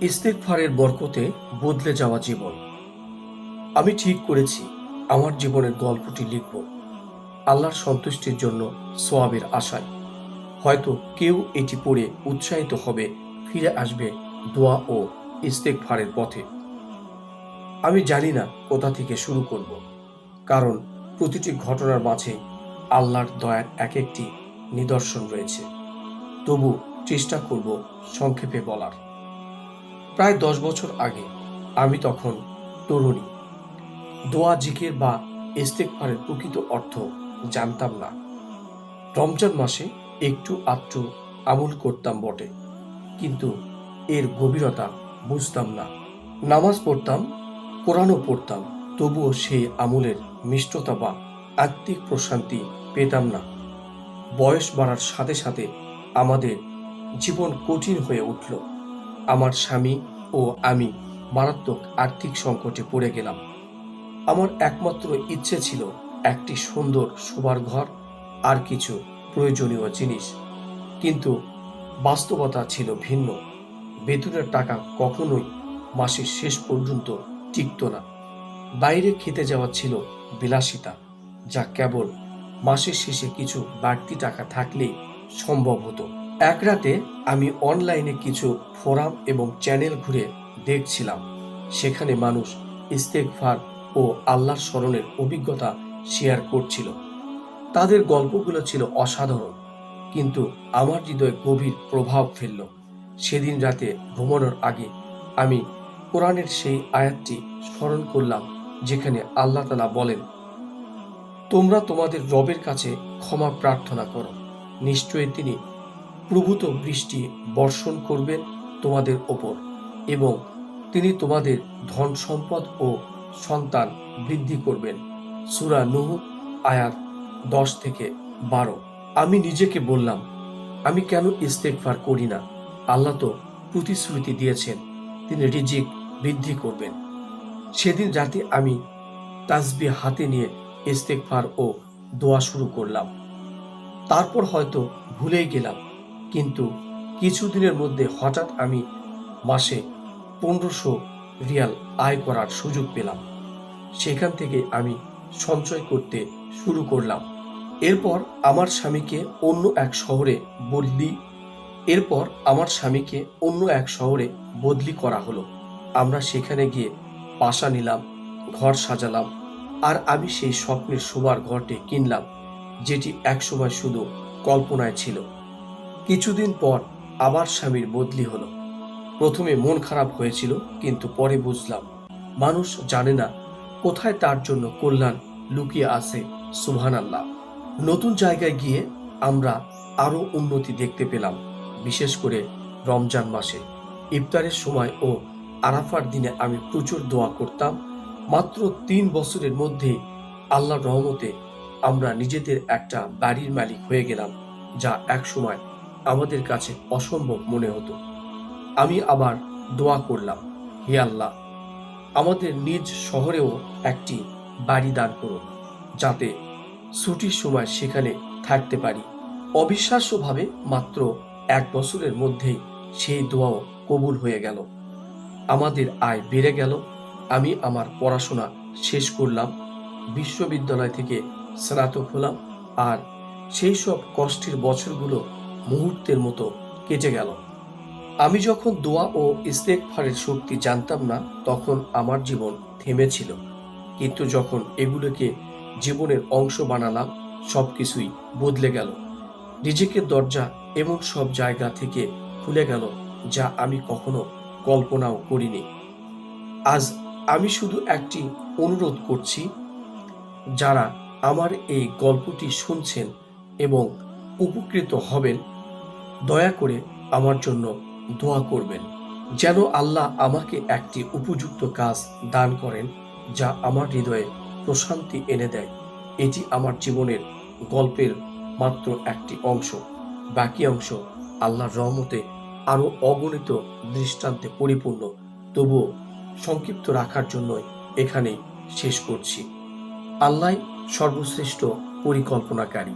ইস্তেকফারের বরকতে বদলে যাওয়া জীবন। আমি ঠিক করেছি, আমার জীবনের গল্পটি লিখব। আল্লাহর সন্তুষ্টির জন্য সোয়াবের আশায়। হয়তো কেউ এটি পড়ে উৎসাহিত হবে, ফিরে আসবে দোয়া ও ইস্তেকফারের পথে। আমি জানি না কোথা থেকে শুরু করব, কারণ প্রতিটি ঘটনার মাঝে আল্লাহর দয়ার এক একটি নিদর্শন রয়েছে। তবু চেষ্টা করব সংক্ষেপে বলার। প্রায় দশ বছর আগে আমি তখন তরুণী। দোয়া, জিকির বা ইস্তেকফারের প্রকৃত অর্থ জানতাম না। রমজান মাসে একটু আধটু আমল করতাম বটে, কিন্তু এর গভীরতা বুঝতাম না। নামাজ পড়তাম, কোরআনও পড়তাম, তবুও সেই আমলের মিষ্টতা বা আত্মিক প্রশান্তি পেতাম না। বয়স বাড়ার সাথে সাথে আমাদের জীবন কঠিন হয়ে উঠল। আমার স্বামী ও আমি মারাত্মক আর্থিক সংকটে পড়ে গেলাম। আমার একমাত্র ইচ্ছে ছিল একটি সুন্দর শোবার ঘর আর কিছু প্রয়োজনীয় জিনিস। কিন্তু বাস্তবতা ছিল ভিন্ন। বেতনের টাকা কখনোই মাসের শেষ পর্যন্ত টিকত না। বাইরে খেতে যাওয়া ছিল বিলাসিতা, যা কেবল মাসের শেষে কিছু বাড়তি টাকা থাকলেই সম্ভব হতো। এক রাতে আমি অনলাইনে কিছু ফোরাম এবং চ্যানেল ঘুরে দেখছিলাম। সেখানে মানুষ ইস্তেকফার ও আল্লাহর স্মরণের অভিজ্ঞতা শেয়ার করছিল। তাদের গল্পগুলো ছিল অসাধারণ, কিন্তু আমার হৃদয়ে গভীর প্রভাব ফেলল। সেদিন রাতে ঘুমানোর আগে আমি কোরআনের সেই আয়াতটি স্মরণ করলাম, যেখানে আল্লাহ তালা বলেন, তোমরা তোমাদের রবের কাছে ক্ষমা প্রার্থনা করো। নিশ্চয়ই তিনি প্রভূত বৃষ্টি বর্ষণ করবেন তোমাদের ওপর এবং তিনি তোমাদের ধন সম্পদ ও সন্তান বৃদ্ধি করবেন। সুরা নুহ, আয়াত দশ থেকে বারো। আমি নিজেকে বললাম, আমি কেন ইস্তেকফার করি না? আল্লাহ তো প্রতিশ্রুতি দিয়েছেন, তিনি রিজিক বৃদ্ধি করবেন। সেদিন রাতে আমি তাসবি হাতে নিয়ে ইস্তেকফার ও দোয়া শুরু করলাম। তারপর হয়তো ভুলেই গেলাম। কিন্তু কিছুদিনের মধ্যে হঠাৎ আমি মাসে পনেরোশো রিয়াল আয় করার সুযোগ পেলাম। সেখান থেকে আমি সঞ্চয় করতে শুরু করলাম। এরপর আমার স্বামীকে অন্য এক শহরে বদলি, এরপর আমার স্বামীকে অন্য এক শহরে বদলি করা হলো। আমরা সেখানে গিয়ে বাসা নিলাম, ঘর সাজালাম আর আমি সেই স্বপ্নের শোবার ঘরটি কিনলাম, যেটি একসময় শুধু কল্পনায় ছিল। কিছুদিন পর আবার স্বামীর বদলি হলো। প্রথমে মন খারাপ হয়েছিল, কিন্তু পরে বুঝলাম, মানুষ জানে না কোথায় তার জন্য কল্যাণ লুকিয়ে আছে সুবহান আল্লাহ নতুন জায়গায় গিয়ে আমরা আরও উন্নতি দেখতে পেলাম, বিশেষ করে রমজান মাসে। ইফতারের সময় ও আরাফার দিনে আমি প্রচুর দোয়া করতাম, মাত্র তিন বছরের মধ্যে আল্লাহর রহমতে আমরা নিজেদের একটা বাড়ির মালিক হয়ে গেলাম, যা একসময় আমাদের কাছে অসম্ভব মনে হতো। আমি আবার দোয়া করলাম, হে আল্লাহ, আমাদের নিজ শহরেও একটি বাড়ি দান করুন, যাতে ছুটির সময় সেখানে থাকতে পারি। অবিশ্বাস্যভাবে মাত্র এক বছরের মধ্যেই সেই দোয়াও কবুল হয়ে গেল। আমাদের আয় বেড়ে গেল। আমি আমার পড়াশোনা শেষ করলাম, বিশ্ববিদ্যালয় থেকে স্নাতক হলাম, আর সেই সব কষ্টের বছরগুলো মুহূর্তের মতো কেটে গেল। আমি যখন দোয়া ও ইস্তেকফারের শক্তি জানতাম না, তখন আমার জীবন থেমেছিল। কিন্তু যখন এগুলোকে জীবনের অংশ বানালাম, সবকিছুই বদলে গেল। নিজেকে দরজা এমন সব জায়গা থেকে খুলে গেল যা আমি কখনো কল্পনাও করিনি। আজ আমি শুধু একটি অনুরোধ করছি, যারা আমার এই গল্পটি শুনছেন এবং উপকৃত হবেন, দয়া করে আমার জন্য দোয়া করবেন, যেন আল্লাহ আমাকে একটি উপযুক্ত কাজ দান করেন, যা আমার হৃদয়ে প্রশান্তি এনে দেয়। এটি আমার জীবনের গল্পের মাত্র একটি অংশ। বাকি অংশ আল্লাহর রহমতে আরও অগণিত দৃষ্টান্তে পরিপূর্ণ। তবুও সংক্ষিপ্ত রাখার জন্যই এখানেই শেষ করছি। আল্লাহ সর্বশ্রেষ্ঠ পরিকল্পনাকারী।